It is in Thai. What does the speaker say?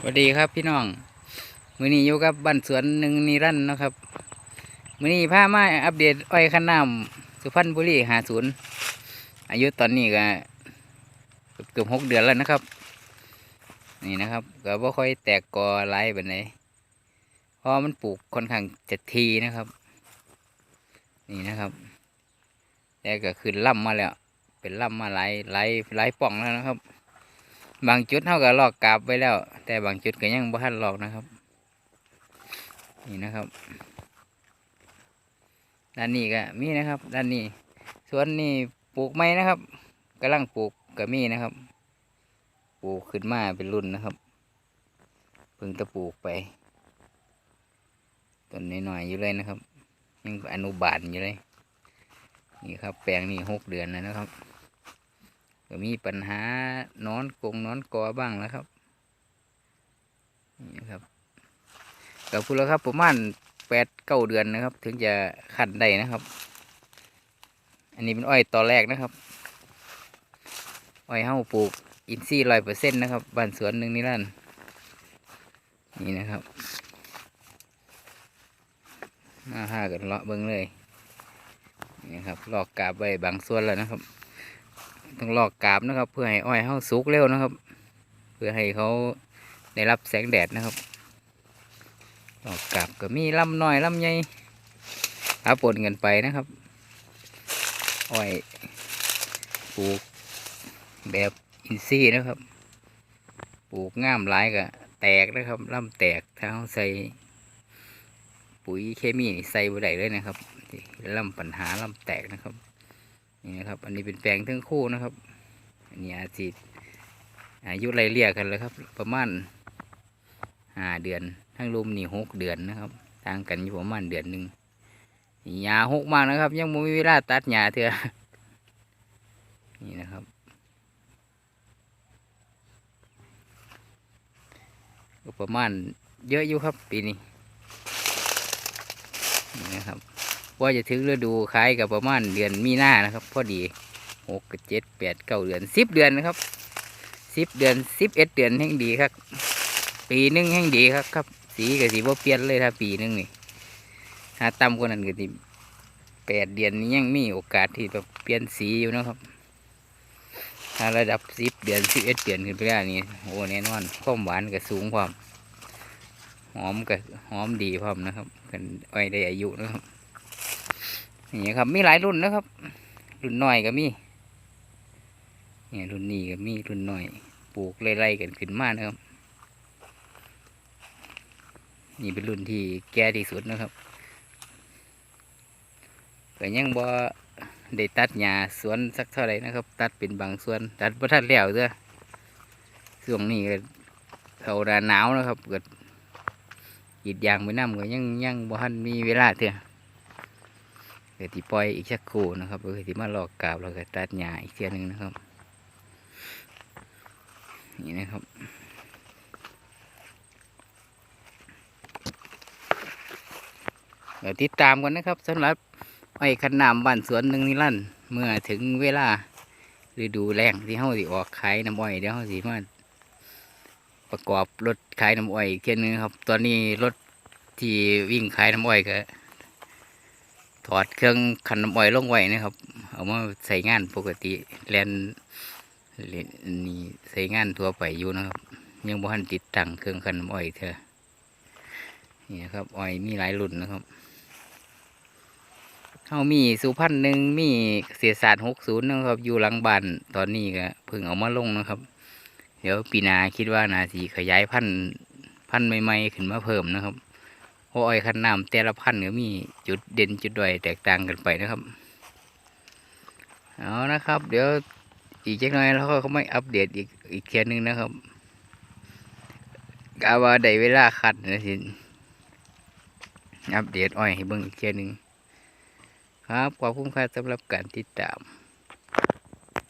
สวัสดีครับพี่น้อง มือนี้อยู่กับบ้านสวนหนึ่งนิรันดร์นะครับ มือนี้พามาอัปเดตอ้อยขันน้ำสุพรรณบุรีหาศูนย์อายุตอนนี้ก็เกือบหกเดือนแล้วนะครับ นี่นะครับก็บ่ค่อยแตกกอไล่แบบไหนเพราะมันปลูกค่อนข้างจะทีนะครับ นี่นะครับ แต่ก็ขึ้นล่ำมาแล้ว เป็นล่ำมาหลายหลายหลายป่องแล้วนะครับ บางจุดเท่ากับลอกกาบไว้แล้ว แต่บางจุดก็ยังบ่ทันลอกนะครับ นี่นะครับ ด้านนี้ก็มีนะครับ ด้านนี้สวนนี่ปลูกไม้นะครับกำลังปลูกก็มีนะครับ ปลูกขึ้นมาเป็นรุ่นนะครับเพิ่งจะปลูกไปต้นน้อยๆอยู่เลยนะครับ ยังอนุบาลอยู่เลย นี่ครับ แปลงนี่หกเดือนแล้วนะครับ ก็มีปัญหานอนกงนอนกอบ้างแล้วครับนี่ครับกับพูดแล้วครับประมาณแปดเก้าเดือนนะครับ ถึงจะขันได้นะครับ อันนี้เป็นอ้อยตอแรกนะครับ อ้อยเฮาปลูกอินทรีย์ร้อยเปอร์เซ็นต์นะครับบ้านสวนหนึ่งนี่นั่นนี่นะครับมาห้ากันเลาะเบิ้งเลยนี่ครับลอกกาบไว้บางส่วนแล้วนะครับ ต้องลอกกาบนะครับ เพื่อให้อ้อยเขาสุกเร็วนะครับ เพื่อให้เขาได้รับแสงแดดนะครับลอกกาบก็มีลำน้อยลำใหญ่หาปนกันไปนะครับอ้อยปลูกแบบอินทรีย์นะครับ ปลูกง่ามหลายก็แตกนะครับลำแตกถ้าเขาใส่ปุ๋ยเคมีใส่บ่ได้เลยนะครับลำปัญหาลำแตกนะครับ นี่นะครับ อันนี้เป็นแปลงทั้งคู่นะครับ อันนี้อาจีอายุไรเรียกกันเลยครับ ประมาณห้าเดือน ทั้งรุมนี่หกเดือนนะครับต่างกันอยู่ประมาณเดือนหนึ่งหญ้าหกมากนะครับ ยังไม่มีเวลาตัดหญ้าเถอะนี่นะครับประมาณเยอะอยู่ครับปีนี้นี่นะครับ ว่าจะถึงฤดูขายกับประมาณเดือนมีหน้านะครับ พอดีหกเจ็ดแปดเก้าเดือนสิบเดือนนะครับสิบเดือนสิบเอ็ดเดือนแห่งดีครับ ปีหนึงแห่งดีครับครับ สีกับสีบ่เปลี่ยนเลยถ้าปีหนึงนี่ถ้าต่ำกว่านั้นก็สิแปดเดือนนี้ยังมีโอกาสที่แบบเปลี่ยนสีอยู่นะครับ ถ้าระดับสิบเดือนสิบเอ็ดเดือนขึ้นไปแล้วนี่โอ้แน่นอนความหวานก็สูงความหอมก็หอมดีพร้อมนะครับกันอ้อยได้อายุนะครับ นี่ครับมีหลายรุ่นนะครับ รุ่นน้อยก็มีเนี่ยรุ่นนี้ก็มีรุ่นน้อยปลูกไล่ๆกันขึ้นมานะครับ นี่เป็นรุ่นที่แก่ที่สุดนะครับก็ยังบ่ได้ตัดหญ้าสวนสักเท่าไหร่นะครับ ตัดเป็นบางส่วน ตัดบ่ทันแล้วเด้อช่วงนี้ก็เขาหนาวนะครับ เกิดกรีดยางไปน้ำก็ยังยังบ่ทันมีเวลาเถอะ เดี๋ยวที่ปล่อยอีกสักครู่นะครับเดี๋ยวที่มาหลอกกาบแล้วก็ตัดหญ้าอีกเทียหนึงนะครับ นี่นะครับเดี๋ยวติดตามกันนะครับสำหรับไอ้ขันน้ำบ้านสวนหนึ่งนิรันเมื่อถึงเวลาฤดูแรงที่เฮาสิออกขายน้ำอ้อยเดี๋ยวเฮาสิมาประกอบรถขายน้ำอ้อยอีกเทียนึงครับ ตอนนี้รถที่วิ่งขายน้ำอ้อยก็ ถอดเครื่องขันน้ำอ้อยลงไว้นะครับ เอามาใส่งานปกติแลนเลนนี่ใส่งานทั่วไปอยู่นะครับ ยังบ่ทันติดตั้งเครื่องขันน้ำอ้อยเธอนี่นะครับอ้อยมีหลายรุ่นนะครับเขามีสุพรรณหนึ่งมีเสียศาสตร์หกศูนย์นะครับ อยู่หลังบ้านตอนนี้ก็เพิ่งเอามาลงนะครับ เดี๋ยวปีหนาคิดว่านาสีขยายพันธุ์พันธุ์ใหม่ๆขึ้นมาเพิ่มนะครับ เพราะอ้อยคันน้ำแต่ละพันธุ์ก็มีจุดเด่นจุดด้อยแตกต่างกันไปนะครับเอานะครับ เดี๋ยวอีกจักหน่อยแล้วเขาไม่อัปเดตอีกอีกเทียหนึงนะครับกาว่าได้เวลาคัดนะสิอัปเดตอ้อยให้เบิ่งอีกเทียหนึงครับขอบคุณครับสำหรับการติดตาม